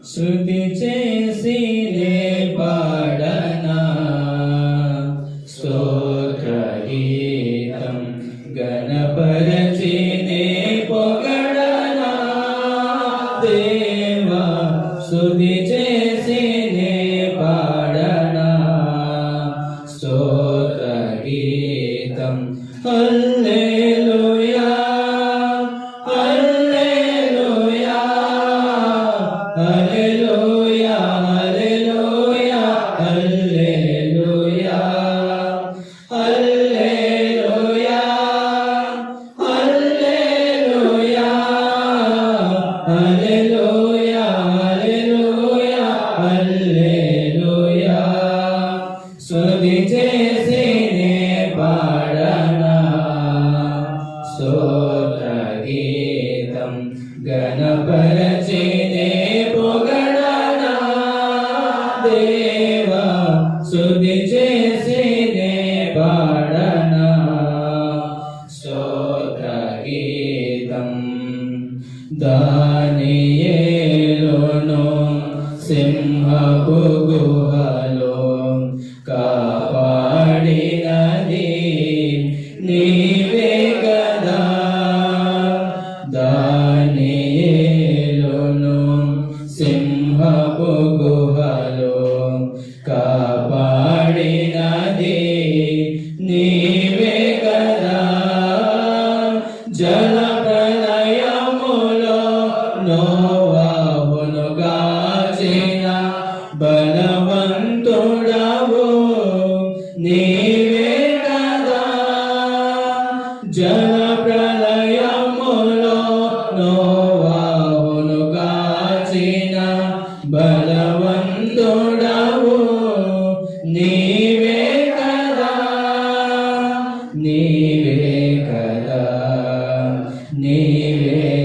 శృతి చేసి రే పాడనా Sir, they Amen. Amen.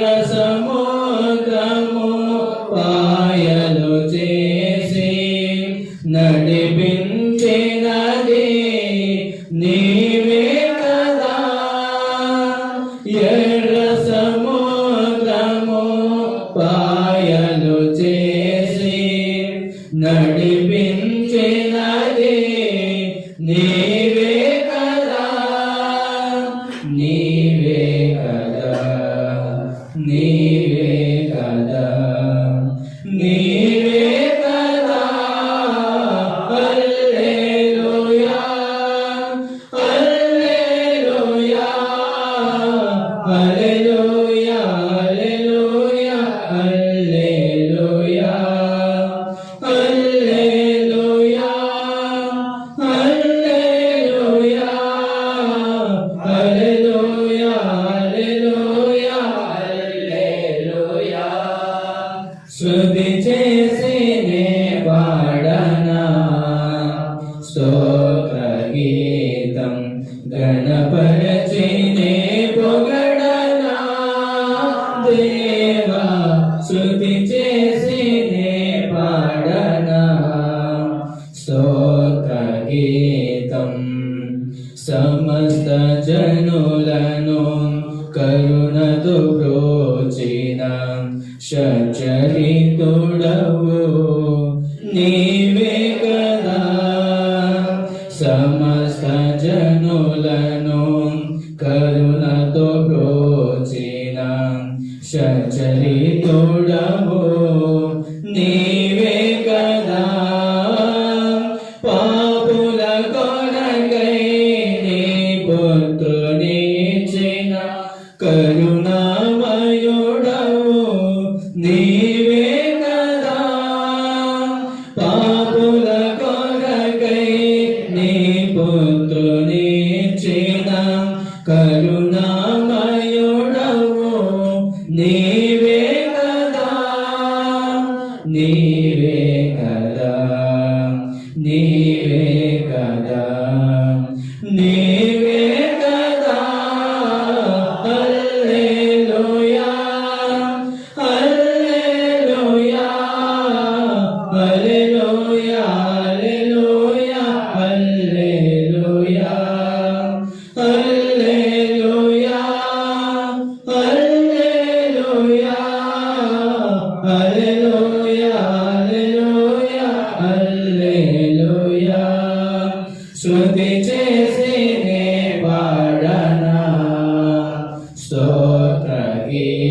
Sangha स्तोत्रगीतम् समस्तजनुलनु नो करुणदुरोचिनां चरितु निवेकदा। समस्तजनोल కరుణా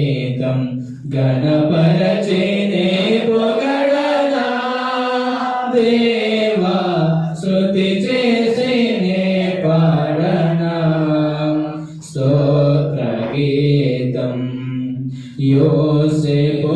గీతం గణపరచేనే పొగడదా దేవా శృతి చేసేనే పాడనా స్తోత్ర గీతం యోసేపో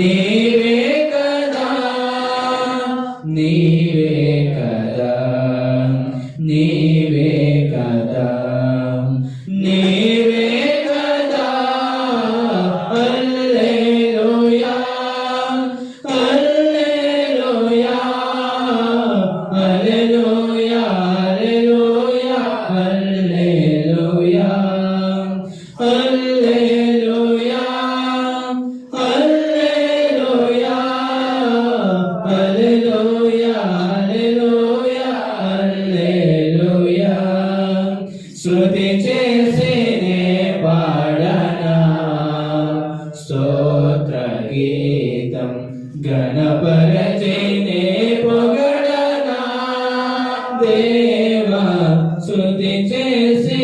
Nivekana దేవ శృతి చేసి